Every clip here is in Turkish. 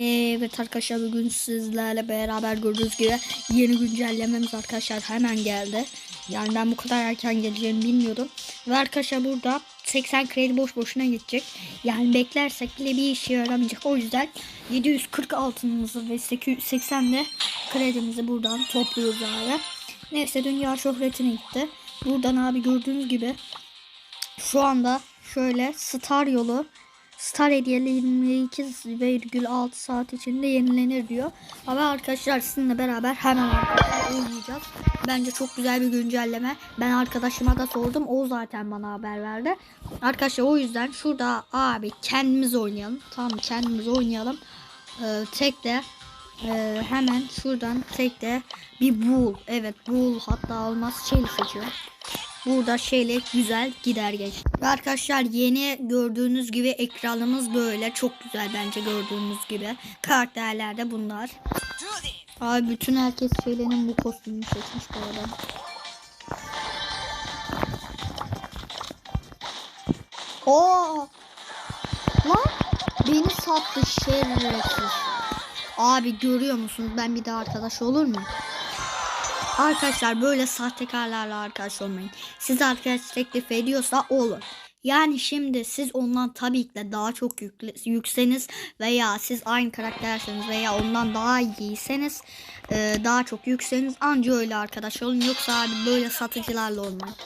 Evet arkadaşlar bugün sizlerle beraber gördüğünüz gibi yeni güncellememiz arkadaşlar hemen geldi. Yani ben bu kadar erken geleceğini bilmiyordum. Ve arkadaşlar burada 80 kredi boş boşuna gidecek. Yani beklersek bile bir işe yaramayacak. O yüzden 740 altınımızı ve 880 de kredimizi buradan topluyoruz abi. Neyse dünya şöhretine gitti. Buradan abi gördüğünüz gibi şu anda şöyle Star yolu Star hediyeli 22,6 saat içinde yenilenir diyor. Ama arkadaşlar sizinle beraber hemen oynayacağız. Bence çok güzel bir güncelleme. Ben arkadaşıma da sordum. O zaten bana haber verdi. Arkadaşlar o yüzden şurada abi kendimiz oynayalım. Tamam kendimiz oynayalım. Ee, tek de e, hemen şuradan tek de bir bul. Evet bul hatta olmaz şey seçiyor. Burada şeyle güzel gider geç. Ve arkadaşlar yeni gördüğünüz gibi ekranımız böyle. Çok güzel bence gördüğünüz gibi. Karakterler de bunlar. Abi bütün herkes şeylerin bu kostümünü seçmiş bu arada. Oo! Lan beni sattı şerefsiz. Abi görüyor musunuz ben bir daha arkadaş olur mu? Arkadaşlar böyle sahtekarlarla arkadaş olmayın. Siz arkadaş teklif ediyorsa olur. Yani şimdi siz ondan tabii ki de daha çok yükseniz veya siz aynı karakterseniz veya ondan daha iyiyseniz e, daha çok yükseniz anca öyle arkadaş olun. Yoksa abi böyle satıcılarla olmayın.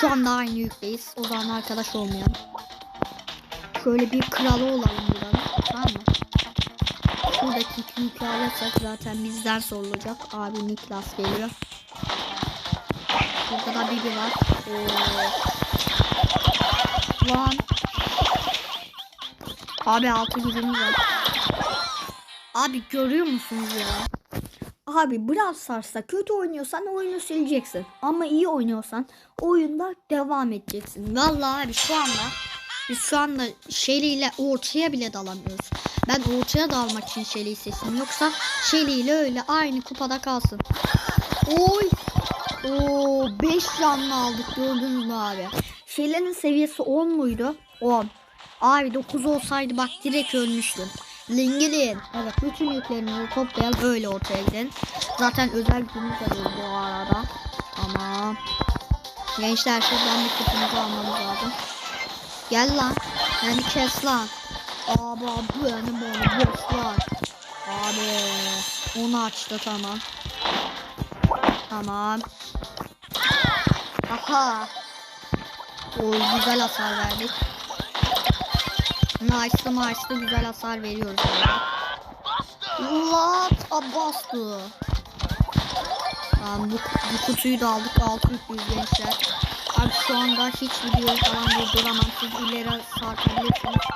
Şu anda aynı yükteyiz. O zaman arkadaş olmayalım. Şöyle bir kralı olalım buradan. Şuradaki yükü alırsak zaten bizden sorulacak. Abi Niklas geliyor. Burada da Bibi var. Oo. Lan. Abi altı gücümüz var. Abi görüyor musunuz ya? Abi Brawl Stars'ta kötü oynuyorsan oyunu sileceksin. Ama iyi oynuyorsan oyunda devam edeceksin. Vallahi abi şu anda biz şu anda Shelly ortaya bile dalamıyoruz. Ben ortaya dalmak için Shelly'yi seçtim. Yoksa Shelly ile öyle aynı kupada kalsın. Oy. Oo 5 canlı aldık gördünüz mü abi? Shelly'nin seviyesi 10 muydu? 10. Abi 9 olsaydı bak direkt ölmüştüm. Lingilin. Evet bütün yüklerimizi toplayalım öyle ortaya gidelim. Zaten özel günümüz arıyoruz bu arada. Tamam. Gençler şuradan bir kutumuzu almamız lazım. Gel lan. Yani kes lan. Abi bu yani bana boşlar. Abi onu açtı tamam. Tamam. Aha. Oy güzel hasar verdik. Nice'lı nice'lı güzel hasar veriyoruz. Lat abastı. Tamam bu, bu kutuyu da aldık 600 gençler. Abi şu anda hiç videoyu falan durduramam. Siz ileri sarkabilirsiniz.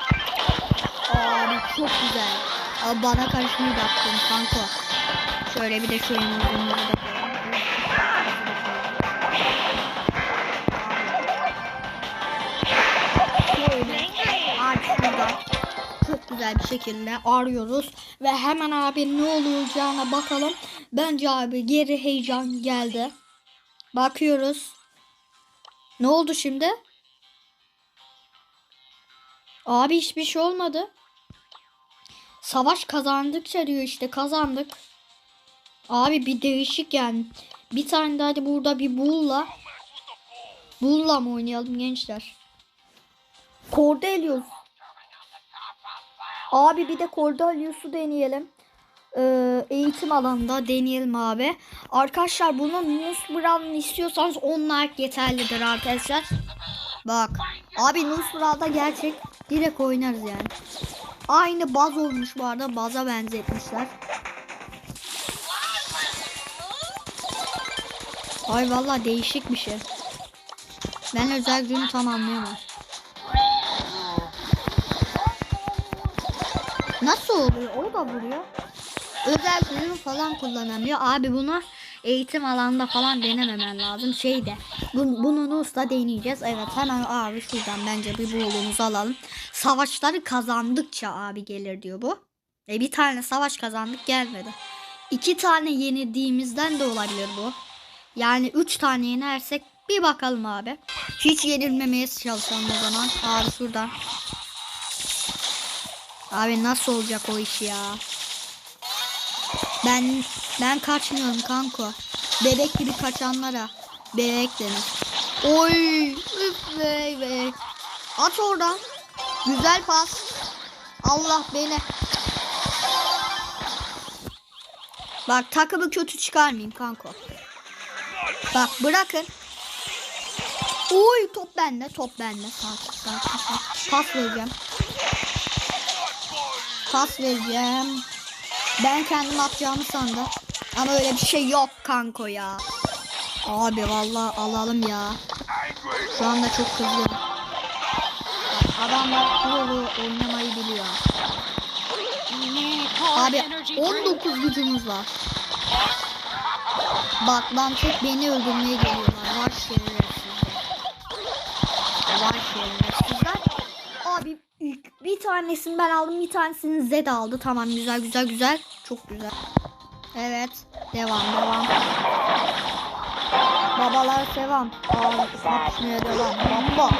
Abi çok güzel. Abi bana karışmayı da yaptın kanka. Şöyle bir de şu abi şurada çok güzel bir şekilde arıyoruz ve hemen abi ne olacağına bakalım. Bence abi geri heyecan geldi. Bakıyoruz. Ne oldu şimdi? Abi hiçbir şey olmadı. Savaş kazandıkça diyor işte kazandık. Abi bir değişik yani. Bir tane de hadi burada bir bulla. Bulla mı oynayalım gençler? Cordelius. Abi bir de Cordelius'u deneyelim. Ee, eğitim alanında deneyelim abi. Arkadaşlar bunun Nus istiyorsanız 10 like yeterlidir arkadaşlar. Bak. Abi Nus gerçek direkt oynarız yani. Aynı baz olmuş bu arada. Baza benzetmişler. Ay vallahi değişik bir şey. Ben özel günü tamamlayamam. Nasıl oluyor? O da vuruyor. Özel gücünü falan kullanamıyor. Abi bunu eğitim alanında falan denememen lazım. Şeyde bu, bunu usta deneyeceğiz. Evet hemen abi şuradan bence bir bulumuzu alalım. Savaşları kazandıkça abi gelir diyor bu. E bir tane savaş kazandık gelmedi. İki tane yenildiğimizden de olabilir bu. Yani üç tane yenersek bir bakalım abi. Hiç yenilmemeye çalışalım o zaman. Abi şuradan. Abi nasıl olacak o iş ya? Ben ben kaçmıyorum kanko. Bebek gibi kaçanlara bebek. Oy! Üf be be. At oradan. Güzel pas. Allah beni. Bak takımı kötü çıkarmayayım kanko. Bak bırakın. Oy top bende top bende. Sakin sakin sakin. Pas vereceğim. Pas vereceğim. Ben kendim atacağımı sandım. Ama öyle bir şey yok kanko ya. Abi vallahi alalım ya. Şu anda çok kızgınım. Bak, Adamlar kurulu oynamayı biliyor. Abi 19 gücümüz var. Bak lan tek beni öldürmeye geliyorlar. Var şerefsizler. Var şerefsizler. Abi bir tanesini ben aldım bir tanesini Zed aldı. Tamam güzel güzel güzel. Çok güzel. Evet. Devam devam. Babalar devam. Abi kapışmaya devam. Baba.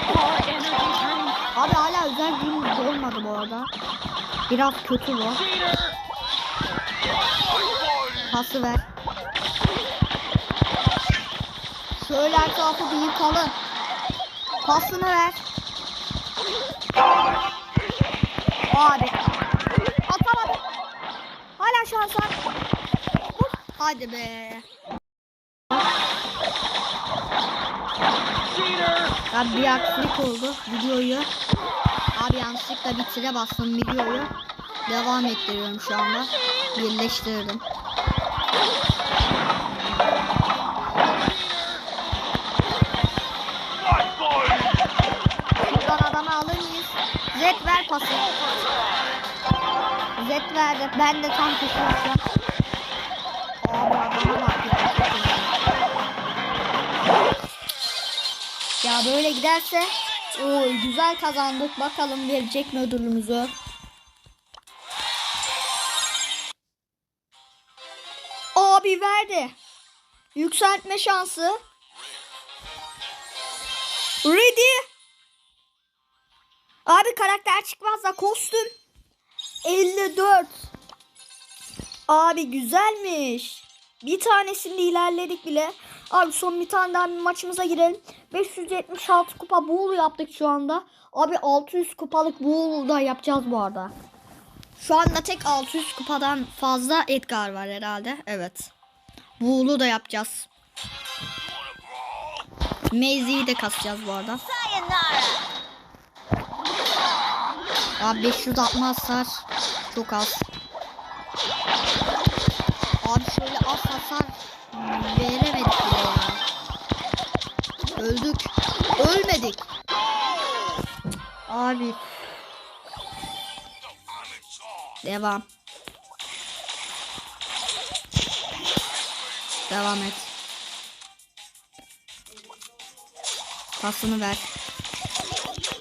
Abi hala özel gün olmadı bu arada. Biraz kötü bu. Pası ver. Şöyle etrafı bir yıkalım. Pasını ver. Abi. Atamadım. Hala şans var. Hadi be. Abi bir aksilik oldu videoyu. Abi yanlışlıkla bitire bastım videoyu. Devam ettiriyorum şu anda. Birleştirdim. Buradan adamı alır mıyız? Zed ver pası. Zed verdi. Ben de tam koşuyorum. Abi adama bak ya. Ya böyle giderse oy güzel kazandık. Bakalım verecek mi ödülümüzü? Abi verdi. Yükseltme şansı. Ready. Abi karakter çıkmazsa kostüm. 54. Abi güzelmiş. Bir tanesinde ilerledik bile. Abi son bir tane daha bir maçımıza girelim. 576 kupa buğulu yaptık şu anda. Abi 600 kupalık buğulu da yapacağız bu arada. Şu anda tek 600 kupadan fazla Edgar var herhalde. Evet. Buğulu da yapacağız. Maze'yi de kasacağız bu arada. Abi 560 hasar çok az. Abi şöyle az hasar veremedik bile ya. Öldük. Ölmedik. Abi. Devam. Devam et. Pasını ver.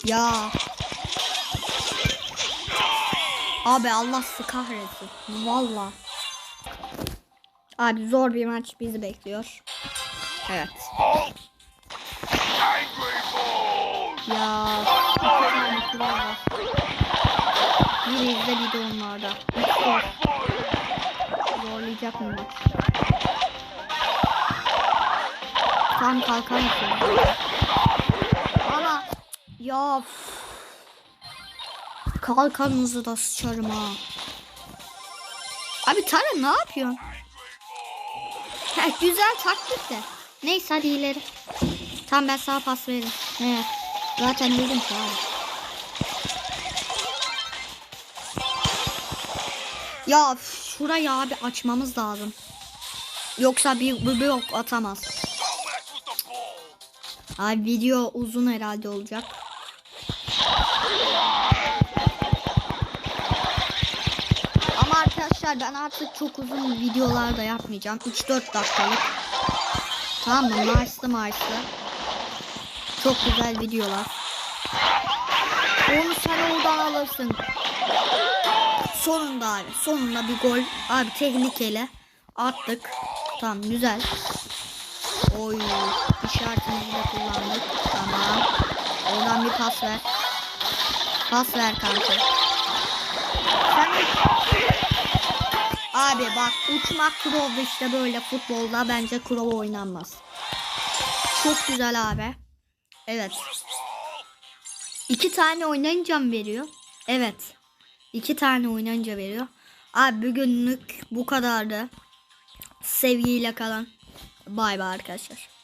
Ya. Abi Allah kahretsin. Valla. Abi zor bir maç bizi bekliyor. Evet. Ya. Biri izle bir de onlarda. Zorlayacak mı maç? Tam kalkan yapıyor. Ama ya kalkanınızı da sıçarım ha. Abi Tara ne yapıyorsun? Ha, güzel taktik de. Neyse hadi ileri. Tamam ben sana pas veririm. He. Zaten dedim ki abi. Ya şurayı abi açmamız lazım. Yoksa bir, bir blok atamaz. Abi video uzun herhalde olacak. Arkadaşlar ben artık çok uzun videolar da yapmayacağım. 3-4 dakikalık. Tamam mı? Marslı Marslı. Çok güzel videolar. Onu sen oradan alırsın. Sonunda abi. Sonunda bir gol. Abi tehlikeli. Attık. Tamam güzel. Oy. İşaretimizi de kullandık. Tamam. Oradan bir pas ver. Pas ver kanka. Sen Abi bak uçmak Crow'da işte böyle futbolda bence Crow oynanmaz. Çok güzel abi. Evet. İki tane oynayınca mı veriyor? Evet. İki tane oynayınca veriyor. Abi bugünlük bu kadardı. Sevgiyle kalın. Bay bay arkadaşlar.